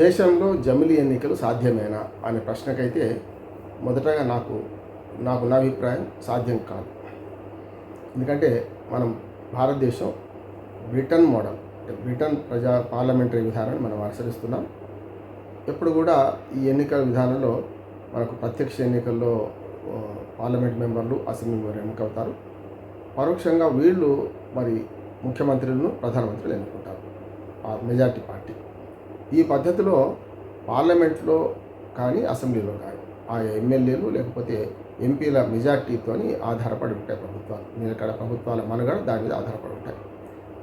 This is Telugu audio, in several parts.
దేశంలో జమిలీ ఎన్నికలు సాధ్యమేనా అనే ప్రశ్నకైతే మొదటగా నాకు నాకు నా అభిప్రాయం సాధ్యం కాదు. ఎందుకంటే మనం భారతదేశం బ్రిటన్ మోడల్ అంటే బ్రిటన్ ప్రజా పార్లమెంటరీ విధానాన్ని మనం అనుసరిస్తున్నాం. ఎప్పుడు కూడా ఈ ఎన్నికల విధానంలో మనకు ప్రత్యక్ష ఎన్నికల్లో పార్లమెంట్ మెంబర్లు అసెంబ్లీ మెంబర్లు ఎన్నికవుతారు. పరోక్షంగా వీళ్ళు మరి ముఖ్యమంత్రులను ప్రధానమంత్రులు ఎన్నుకుంటారు. ఆ మెజార్టీ పార్టీ. ఈ పద్ధతిలో పార్లమెంట్లో కానీ అసెంబ్లీలో కానీ ఆ ఎమ్మెల్యేలు లేకపోతే ఎంపీల మెజార్టీతోని ఆధారపడి ఉంటాయి ప్రభుత్వాలు నిలకడ ప్రభుత్వాల మనుగడ దాని మీద ఆధారపడి ఉంటాయి.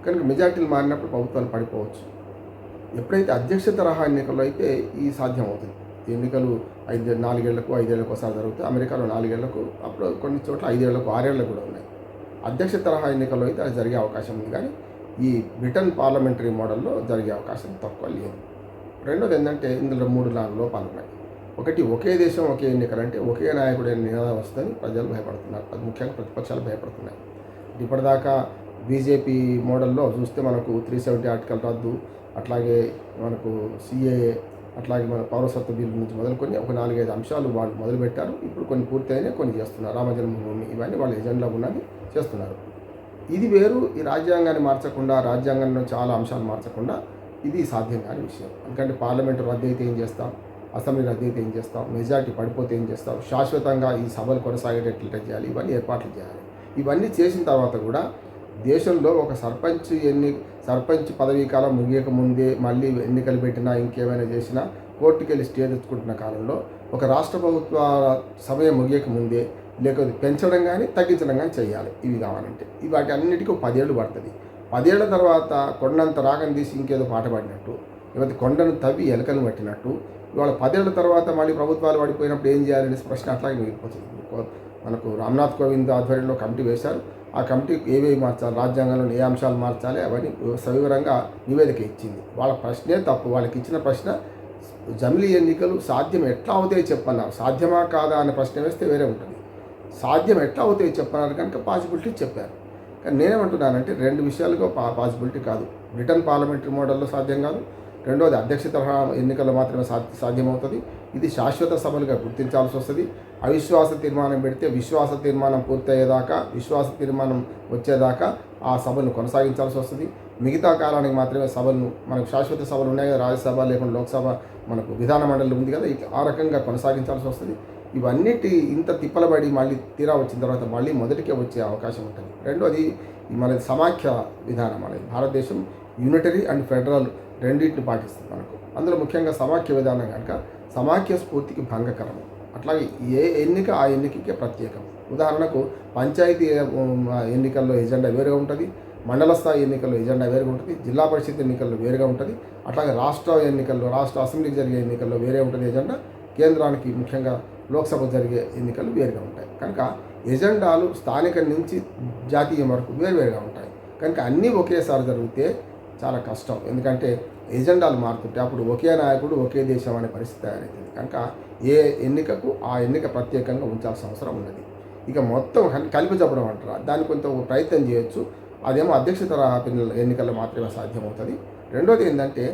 కనుక మెజార్టీలు మారినప్పుడు ప్రభుత్వాలు పడిపోవచ్చు. ఎప్పుడైతే అధ్యక్ష తరహా ఎన్నికల్లో అయితే ఈ సాధ్యం అవుతుంది ఎన్నికలు ఐదు నాలుగేళ్ళకు ఐదేళ్ళకు ఒకసారి జరుగుతాయి. అమెరికాలో నాలుగేళ్ళకు అప్పుడు కొన్ని చోట్ల ఐదేళ్ళకు ఆరేళ్ళకు కూడా ఉన్నాయి. అధ్యక్ష తరహా ఎన్నికల్లో అయితే అది జరిగే అవకాశం ఉంది. కానీ ఈ బ్రిటన్ పార్లమెంటరీ మోడల్లో జరిగే అవకాశం తక్కువ లేదు. రెండోది ఏంటంటే ఇందులో మూడు నాలుగు లోపాలు ఉన్నాయి ఒకటి ఒకే దేశం ఒకే ఎన్నికలు అంటే ఒకే నాయకుడు నినాదం వస్తుందని ప్రజలు భయపడుతున్నారు. అది ముఖ్యంగా ప్రతిపక్షాలు భయపడుతున్నాయి. ఇప్పటిదాకా బీజేపీ మోడల్లో చూస్తే మనకు త్రీ సెవెంటీ ఆర్టికల్ రద్దు అట్లాగే మనకు సిఏఏ అట్లాగే మన పౌరసత్వ బిల్లు నుంచి మొదలుకొని ఒక నాలుగైదు అంశాలు వాళ్ళు మొదలుపెట్టారు. ఇప్పుడు కొన్ని పూర్తయినా కొన్ని చేస్తున్నారు. రామ జన్మభూమి ఇవన్నీ వాళ్ళ ఎజెండా ఉన్నది చేస్తున్నారు. ఇది వేరు. ఈ రాజ్యాంగాన్ని మార్చకుండా రాజ్యాంగంలో చాలా అంశాలు మార్చకుండా ఇది సాధ్యం కాని విషయం. ఎందుకంటే పార్లమెంట్ రద్దు అయితే ఏం చేస్తాం? అసెంబ్లీ రద్దు అయితే ఏం చేస్తాం? మెజార్టీ పడిపోతే ఏం చేస్తాం? శాశ్వతంగా ఈ సభలు కొనసాగేటట్లు చేయాలి. ఇవన్నీ ఏర్పాట్లు చేయాలి. ఇవన్నీ చేసిన తర్వాత కూడా దేశంలో ఒక సర్పంచ్ ఎన్ని సర్పంచ్ పదవీ కాలం ముగియక ముందే మళ్ళీ ఎన్నికలు పెట్టినా ఇంకేమైనా చేసినా కోర్టుకి వెళ్ళి స్టే తెచ్చుకుంటున్న కాలంలో ఒక రాష్ట్ర ప్రభుత్వ సమయం ముగియక ముందే లేకపోతే పెంచడం కానీ తగ్గించడం కానీ చేయాలి. ఇవి కావాలంటే. ఇవి వాటి అన్నిటికీ పదేళ్ళు పడుతుంది. పదేళ్ళ తర్వాత కొండంత రాగం తీసి ఇంకేదో పాట పాడినట్టు లేకపోతే కొండను తవ్వి ఎలకలు పట్టినట్టు ఇవాళ పదేళ్ళ తర్వాత మళ్ళీ ప్రభుత్వాలు పడిపోయినప్పుడు ఏం చేయాలనే ప్రశ్న అట్లాగే మిగిలిపోతుంది. మనకు రామ్నాథ్ కోవింద్ ఆధ్వర్యంలో కమిటీ వేశారు. ఆ కమిటీ ఏవేవి మార్చాలి రాజ్యాంగంలో ఏ అంశాలు మార్చాలి అవన్నీ సవివరంగా నివేదిక ఇచ్చింది. వాళ్ళ ప్రశ్నే తప్పు వాళ్ళకి ఇచ్చిన ప్రశ్న జమిలీ ఎన్నికలు సాధ్యం ఎట్లా అవుతాయి చెప్పన్నారు. సాధ్యమా కాదా అనే ప్రశ్న వేస్తే వేరే ఉంటుంది. సాధ్యం ఎట్లా అవుతాయి చెప్పన్నారు కనుక పాసిబిలిటీ చెప్పారు. కానీ నేనేమంటున్నానంటే రెండు విషయాలుగా పా పాసిబిలిటీ కాదు. బ్రిటన్ పార్లమెంటరీ మోడల్లో సాధ్యం కాదు. రెండోది అధ్యక్ష తరహా ఎన్నికల్లో మాత్రమే సా సాధ్యమవుతుంది. ఇది శాశ్వత సభలుగా గుర్తించాల్సి వస్తుంది. అవిశ్వాస తీర్మానం పెడితే విశ్వాస తీర్మానం పూర్తయ్యేదాకా విశ్వాస తీర్మానం వచ్చేదాకా ఆ సభను కొనసాగించాల్సి వస్తుంది. మిగతా కాలానికి మాత్రమే సభలను మనకు శాశ్వత సభలు ఉన్నాయి కదా రాజ్యసభ లేకుండా లోక్సభ మనకు విధాన మండలి ఉంది కదా ఆ రకంగా కొనసాగించాల్సి వస్తుంది. ఇవన్నిటి ఇంత తిప్పలబడి మళ్ళీ తీరా వచ్చిన తర్వాత మళ్ళీ మొదటికే వచ్చే అవకాశం ఉంటుంది. రెండోది మనది సమాఖ్య విధానం అనేది. భారతదేశం యూనిటరీ అండ్ ఫెడరల్ రెండింటిని పాటిస్తుంది మనకు. అందులో ముఖ్యంగా సమాఖ్య విధానం కనుక సమాఖ్య స్ఫూర్తికి భంగకరం. అట్లాగే ఏ ఎన్నిక ఆ ఎన్నికకే ప్రత్యేకం. ఉదాహరణకు పంచాయతీ ఎన్నికల్లో ఎజెండా వేరుగా ఉంటుంది మండల స్థాయి ఎన్నికల్లో ఎజెండా వేరుగా ఉంటుంది జిల్లా పరిషత్ ఎన్నికల్లో వేరుగా ఉంటుంది అట్లాగే రాష్ట్ర ఎన్నికల్లో రాష్ట్ర అసెంబ్లీకి జరిగే ఎన్నికల్లో వేరే ఉంటుంది ఎజెండా. కేంద్రానికి ముఖ్యంగా లోక్సభ జరిగే ఎన్నికలు వేరుగా ఉంటాయి. కనుక ఎజెండాలు స్థానిక నుంచి జాతీయం వరకు వేరువేరుగా ఉంటాయి. కనుక అన్నీ ఒకేసారి జరిగితే చాలా కష్టం. ఎందుకంటే ఎజెండాలు మారుతుంటే అప్పుడు ఒకే నాయకుడు ఒకే దేశం అనే పరిస్థితి తయారైంది కనుక ఏ ఎన్నికకు ఆ ఎన్నిక ప్రత్యేకంగా ఉంచాల్సిన అవసరం ఉన్నది ఇక మొత్తం కలిపి చెప్పడం అంటారా? దాన్ని కొంత ప్రయత్నం చేయొచ్చు. అదేమో అధ్యక్ష తరహా పిల్లల ఎన్నికల్లో మాత్రమే సాధ్యమవుతుంది. రెండోది ఏంటంటే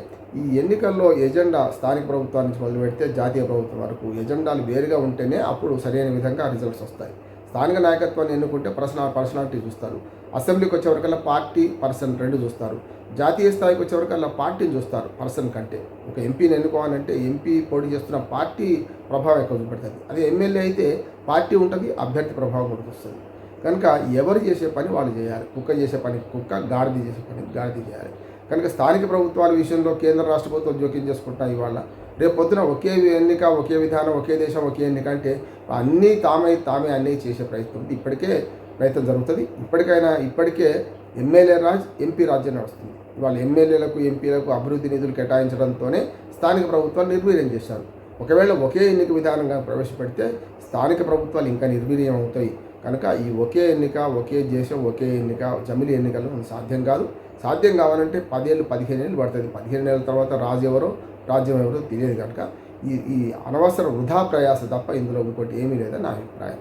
ఈ ఎన్నికల్లో ఎజెండా స్థానిక ప్రభుత్వం నుంచి మొదలు పెడితే జాతీయ ప్రభుత్వం వరకు ఎజెండాలు వేరుగా ఉంటేనే అప్పుడు సరైన విధంగా రిజల్ట్స్ వస్తాయి. స్థానిక నాయకత్వాన్ని ఎన్నుకుంటే పర్సనల్ పర్సనాలిటీ చూస్తారు. అసెంబ్లీకి వచ్చేవరకల్లా పార్టీ పర్సన్ రెండు చూస్తారు. జాతీయ స్థాయికి వచ్చేవరకల్లా పార్టీని చూస్తారు పర్సన్ కంటే. ఒక ఎంపీని ఎన్నుకోవాలంటే ఎంపీ పోటీ చేస్తున్న పార్టీ ప్రభావం ఎక్కువ చూపెడుతుంది. అదే ఎమ్మెల్యే అయితే పార్టీ ఉంటుంది అభ్యర్థి ప్రభావం కూడా వస్తుంది కనుక ఎవరు చేసే పని వాళ్ళు చేయాలి. కుక్క చేసే పని కుక్క గాడిద చేసే పని గాడిద చేయాలి. కనుక స్థానిక ప్రభుత్వాల విషయంలో కేంద్ర రాష్ట్ర ప్రభుత్వం జోక్యం చేసుకుంటాయి ఇవాళ. రేపు పొద్దున ఒకే ఎన్నిక ఒకే విధానం ఒకే దేశం ఒకే ఎన్నిక అంటే అన్నీ తామే తామే అన్నీ చేసే ప్రయత్నం. ఇప్పటికే ప్రయత్నం జరుగుతుంది. ఇప్పటికైనా ఇప్పటికే ఎమ్మెల్యే రాజ్ ఎంపీ రాజ్యం నడుస్తుంది. ఇవాళ ఎమ్మెల్యేలకు ఎంపీలకు అభివృద్ధి నిధులు కేటాయించడంతోనే స్థానిక ప్రభుత్వాలు నిర్వీర్యం చేశారు. ఒకవేళ ఒకే ఎన్నిక విధానంగా ప్రవేశపెడితే స్థానిక ప్రభుత్వాలు ఇంకా నిర్వీర్యం అవుతాయి. కనుక ఈ ఒకే ఎన్నిక ఒకే దేశం ఒకే ఎన్నిక జమిలి ఎన్నికలు సాధ్యం కాదు. సాధ్యం కావాలంటే పదేళ్ళు పదిహేను ఏళ్ళు పడుతుంది. పదిహేను నెలల తర్వాత రాజు ఎవరో రాజ్యం ఎవరో తెలియదు కనుక ఈ ఈ అనవసర వృధా ప్రయాస తప్ప ఇందులో ఇంకోటి ఏమీ లేదని నా అభిప్రాయం.